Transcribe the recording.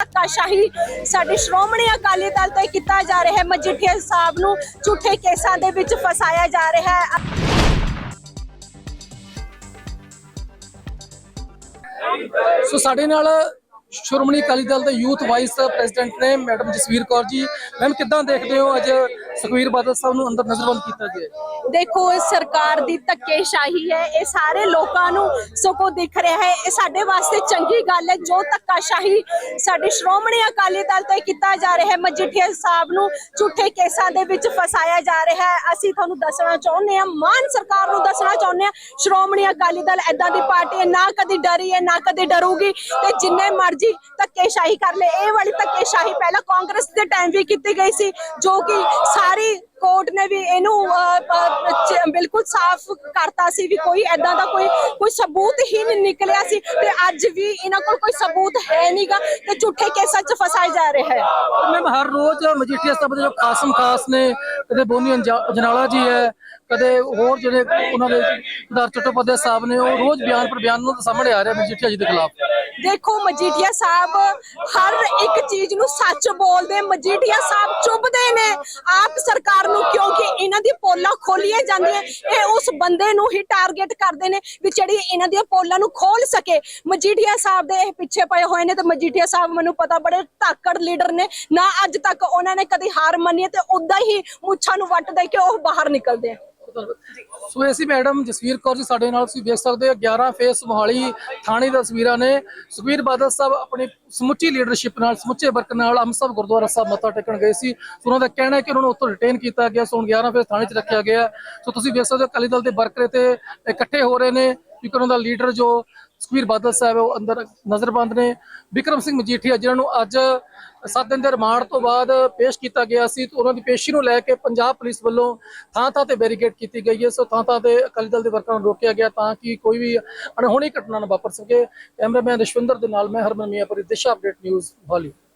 ਧੱਕਾਸ਼ਾਹੀ ਸਾਡੇ ਸ਼੍ਰੋਮਣੀ ਅਕਾਲੀ ਦਲ ਤੇ ਕੀਤਾ ਜਾ ਰਿਹਾ ਹੈ। ਮਜੀਠੀਆ ਸਾਹਿਬ ਨੂੰ ਝੂਠੇ ਕੇਸਾਂ ਦੇ ਵਿੱਚ ਫਸਾਇਆ ਜਾ ਰਿਹਾ ਹੈ। ਸੋ ਸਾਡੇ ਨਾਲ ਸ਼੍ਰੋਮਣੀ ਅਕਾਲੀ ਦਲ ਦੇ ਯੂਥ ਵਾਈਸ ਪ੍ਰੈਜ਼ੀਡੈਂਟ ਨੇ ਮੈਡਮ ਜਸਵੀਰ ਕੌਰ ਜੀ। ਮੈਮ, ਕਿੱਦਾਂ ਦੇਖਦੇ ਹੋ ਅੱਜ ਸੁਖਵੀਰ ਬਾਦਲ ਸਾਹਿਬ ਨੂੰ ਅੰਦਰ ਨਜ਼ਰਬੰਦ ਕੀਤਾ ਗਿਆ ਦੇਖੋ, ਇਹ ਸਰਕਾਰ ਦੀ ਧੱਕੇਸ਼ਾਹੀ ਹੈ। ਇਹ ਸਾਰੇ ਲੋਕਾਂ ਨੂੰ ਸਗੋਂ ਦਿਖ ਰਿਹਾ ਹੈ। ਇਹ ਸਾਡੇ ਵਾਸਤੇ ਚੰਗੀ ਗੱਲ ਹੈ। ਜੋ ਧੱਕਾਸ਼ਾਹੀ ਸਾਡੇ ਸ਼੍ਰੋਮਣੀ ਅਕਾਲੀ ਦਲ ਤੇ ਕੀਤਾ ਜਾ ਰਿਹਾ ਹੈ, ਮਜੀਠੀਆ ਸਾਹਿਬ ਨੂੰ ਝੂਠੇ ਕੇਸਾਂ ਦੇ ਵਿੱਚ ਫਸਾਇਆ ਜਾ ਰਿਹਾ ਹੈ। ਅਸੀਂ ਤੁਹਾਨੂੰ ਦੱਸਣਾ ਚਾਹੁੰਦੇ ਹਾਂ, ਮਾਨ ਸਰਕਾਰ ਨੂੰ ਦੱਸਣਾ ਚਾਹੁੰਦੇ ਹਾਂ, ਸ਼੍ਰੋਮਣੀ ਅਕਾਲੀ ਦਲ ਐਦਾਂ ਦੀ ਪਾਰਟੀ ਹੈ, ਨਾ ਕਦੀ ਡਰੀ ਹੈ, ਨਾ ਕਦੀ ਡਰੂਗੀ ਤੇ ਜਿੰਨੇ ਮਰਜ਼ੀ ਧੱਕੇਸ਼ਾਹੀ ਕਰ ਲੈ ਇਹ ਵਾਲੀ ਧੱਕੇਸ਼ਾਹੀ ਪਹਿਲਾਂ ਕਾਂਗਰਸ ਦੇ ਟਾਈਮ ਵੀ ਕੀਤੀ ਗਈ ਸੀ, ਜੋ ਕਿ ਸਾਰੀ ਕੋਰਟ ਨੇ ਵੀ ਇਹਨੂੰ ਬਿਲਕੁਲ ਸਾਫ਼ ਕਰਤਾ ਸੀ ਵੀ ਕੋਈ ਐਦਾਂ ਦਾ ਕੋਈ ਕੋਈ ਸਬੂਤ ਹੀ ਨਹੀਂ ਨਿਕਲਿਆ ਸੀ ਤੇ ਅੱਜ ਵੀ ਇਹਨਾਂ ਕੋਲ ਕੋਈ ਸਬੂਤ ਹੈ ਨਹੀਂਗਾ ਤੇ ਝੂਠੇ ਕੇਸਾਂ 'ਚ ਫਸਾਏ ਜਾ ਰਹੇ ਹੈ। ਮੈਮ ਹਰ ਰੋਜ਼ ਮਜੀਠੀਆ ਸਾਹਿਬ ਦੇ ਜੋ ਕਾਸਮ ਖਾਸ ਨੇ, ਕਦੇ ਬੋਨੀ ਅੰਜਾ- ਜੀ ਹੈ, ਕਦੇ ਹੋਰ ਜਿਹੜੇ ਉਹਨਾਂ ਦੇ ਸਰਦਾਰ ਚਟੋਪਾਧਿਆਏ ਸਾਹਿਬ ਨੇ, ਉਹ ਰੋਜ਼ ਬਿਆਨ ਪਰ ਬਿਆਨ ਨੂੰ ਸਾਹਮਣੇ ਆ ਰਿਹਾ ਮਜੀਠੀਆ ਜੀ ਦੇ ਖਿਲਾਫ। ਦੇਖੋ ਮਜੀਠੀਆ ਸਾਹਿਬ ਹਰ ਇੱਕ ਚੀਜ਼ ਨੂੰ ਸੱਚ ਬੋਲਦੇ, ਮਜੀਠੀਆ ਸਾਹਿਬ ਚੁੱਭਦੇ ਨੇ। ਆਪ ਸਰਕਾਰ ਨੂੰ ਕਿਉਂਕਿ ਇਹਨਾਂ ਦੀ ਪੋਲਾਂ ਖੋਲੀਆਂ ਜਾਂਦੀਆਂ, ਇਹ ਉਸ ਬੰਦੇ ਨੂੰ ਹੀ ਟਾਰਗੇਟ ਕਰਦੇ ਨੇ ਵੀ ਜਿਹੜੀ ਇਹਨਾਂ ਦੀਆਂ ਪੋਲਾਂ ਨੂੰ ਖੋਲ ਸਕੇ। ਮਜੀਠੀਆ ਸਾਹਿਬ ਦੇ ਇਹ ਪਿੱਛੇ ਪਏ ਹੋਏ ਨੇ ਤੇ ਮਜੀਠੀਆ ਸਾਹਿਬ ਮੈਨੂੰ ਪਤਾ ਬੜੇ ਧਾਕੜ ਲੀਡਰ ਨੇ। ਨਾ ਅੱਜ ਤੱਕ ਉਹਨਾਂ ਨੇ ਕਦੀ ਹਾਰ ਮੰਨੀ ਤੇ ਉਦਾਂ ਹੀ ਮੁੱਛਾਂ ਨੂੰ ਵੱਟ ਦੇ ਕੇ ਉਹ ਬਾਹਰ ਨਿਕਲਦੇ ਆ। ਸੋ ਐਸੀ ਮੈਡਮ ਜਸਵੀਰ ਕੌਰ ਜੀ ਸਾਡੇ ਨਾਲ, ਤੁਸੀਂ ਦੇਖ ਸਕਦੇ ਹੋ 11 ਫੇਸ ਮੋਹਾਲੀ ਥਾਣੇ ਦੀਆਂ ਤਸਵੀਰਾਂ ਨੇ। ਸੁਖਵੀਰ ਬਾਦਲ ਸਾਹਿਬ ਆਪਣੀ ਸਮੁੱਚੀ ਲੀਡਰਸ਼ਿਪ ਨਾਲ, ਸਮੁੱਚੇ ਵਰਕ ਨਾਲ ਅੰਮ੍ਰਿਤਸਰ ਗੁਰਦੁਆਰਾ ਸਾਹਿਬ ਮੱਥਾ ਟੇਕਣ ਗਏ ਸੀ। ਉਹਨਾਂ ਦਾ ਕਹਿਣਾ ਹੈ ਕਿ ਉਹਨਾਂ ਨੂੰ ਉੱਥੋਂ ਰਿਟੇਨ ਕੀਤਾ ਗਿਆ, ਸੋ ਹੁਣ 11 ਫੇਸ ਥਾਣੇ 'ਚ ਰੱਖਿਆ ਗਿਆ। ਸੋ ਤੁਸੀਂ ਦੇਖ ਸਕਦੇ ਹੋ ਅਕਾਲੀ ਦਲ ਦੇ ਵਰਕਰ ਤੇ ਇਕੱਠੇ ਹੋ ਰਹੇ ਨੇ, ਕਿਉਂਕਿ ਉਹਨਾਂ ਦਾ ਲੀਡਰ ਜੋ ਸੁਖਵੀਰ ਬਾਦਲ ਸਾਹਿਬ, ਉਹ ਅੰਦਰ ਨਜ਼ਰਬੰਦ ਨੇ। ਵਿਕਰਮ ਸਿੰਘ ਮਜੀਠੀਆ, ਜਿਨ੍ਹਾਂ ਨੂੰ ਅੱਜ 7 ਦਿਨ ਦੇ ਰਿਮਾਂਡ ਤੋਂ ਬਾਅਦ ਪੇਸ਼ ਕੀਤਾ ਗਿਆ ਸੀ, ਤੇ ਉਹਨਾਂ ਦੀ ਪੇਸ਼ੀ ਨੂੰ ਲੈ ਕੇ ਪੰਜਾਬ ਪੁਲਿਸ ਵੱਲੋਂ ਥਾਂ ਥਾਂ ਤੇ ਬੈਰੀਕੇਡ ਕੀਤੀ ਗਈ ਹੈ। ਸੋ ਥਾਂ ਥਾਂ ਤੇ ਅਕਾਲੀ ਦਲ ਦੇ ਵਰਕਰਾਂ ਨੂੰ ਰੋਕਿਆ ਗਿਆ ਤਾਂ ਕਿ ਕੋਈ ਵੀ ਅਣਹੋਣੀ ਘਟਨਾ ਨਾ ਵਾਪਰ ਸਕੇ। ਕੈਮਰਾਮੈਨ ਰਸ਼ਵਿੰਦਰ ਦੇ ਨਾਲ ਮੈਂ ਹਰਮਨ ਮੀਆਂਪੁਰੀ ਦਿਸ਼ਾ ਅਪਡੇਟ ਨਿਊਜ਼ ਵਾਲੀ